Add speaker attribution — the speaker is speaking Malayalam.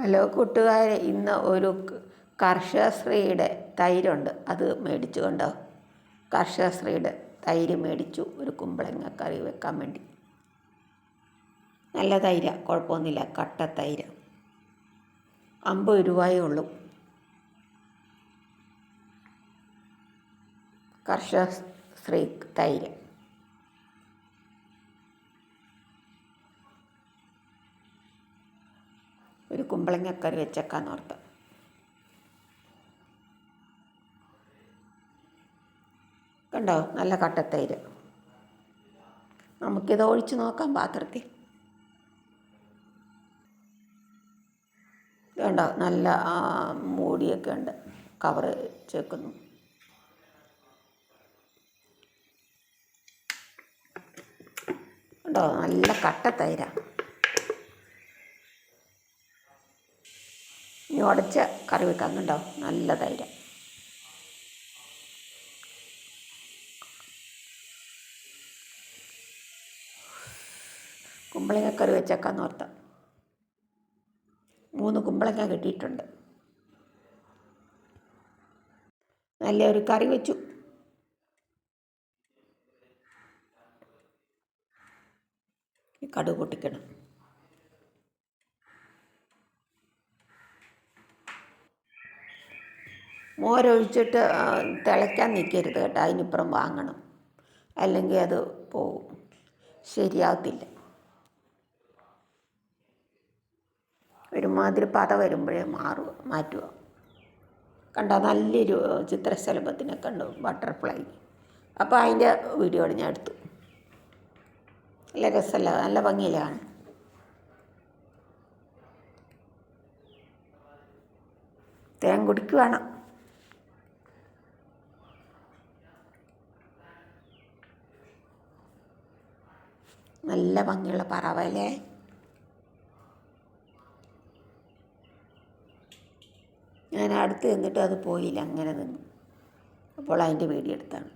Speaker 1: ഹലോ കൂട്ടുകാരെ ഇന്ന് ഒരു കർഷകശ്രീയുടെ തൈരുണ്ട്. അത് മേടിച്ചു കൊണ്ടോ? കർഷകശ്രീയുടെ തൈര് മേടിച്ചു. ഒരു കുമ്പളങ്ങ കറി വെക്കാൻ വേണ്ടി. നല്ല തൈരാണ് കുഴപ്പമൊന്നുമില്ല. കട്ട തൈര്. അമ്പത് രൂപയേ ഉള്ളൂ. കർഷകശ്രീ തൈര്. ഒരു കുമ്പളങ്ങക്കറി വെച്ചേക്കാന്ന് ഓർത്ത്. കണ്ടോ? നല്ല കട്ടത്തൈര്. നമുക്കിത് ഒഴിച്ച് നോക്കാം പാത്രത്തിൽ. കണ്ടോ? നല്ല മൂടിയൊക്കെ ഉണ്ട്. കവറ് ചേക്കുന്നു കണ്ടോ? നല്ല കട്ട കട്ടത്തൈരാണ് ഇനി ഉടച്ച കറി വെക്കാൻ നല്ല തൈര് കുമ്പളങ്ങ കറി വെച്ചേക്കാന്ന് ഓർത്ത. മൂന്ന് കുമ്പളങ്ങ കിട്ടിയിട്ടുണ്ട്. നല്ല ഒരു കറി വെച്ചു. കടുക് പൊട്ടിക്കണം. മോരൊഴിച്ചിട്ട് തിളയ്ക്കാൻ നിൽക്കരുത് കേട്ടോ. അതിനിപ്പുറം വാങ്ങണം. അല്ലെങ്കിൽ അത് പോവും. ശരിയാകത്തില്ല ഒരുമാതിരി പത വരുമ്പോഴേ മാറുക മാറ്റുക. കണ്ടോ? നല്ലൊരു ചിത്രശലഭത്തിനെ കണ്ടു ബട്ടർഫ്ലൈ. അപ്പോൾ അതിന്റെ വീഡിയോ ഞാൻ എടുത്തു. നല്ല രസമല്ല നല്ല ഭംഗിയിലാണ് തേൻ കുടിക്കുവാണ്? നല്ല ഭംഗിയുള്ള പറവല്ലേ ഞാൻ അടുത്ത് നിന്നിട്ട് അത് പോയില്ല അങ്ങനെ നിന്നു. അപ്പോൾ അതിന്റെ വീഡിയോ എടുത്താണ്.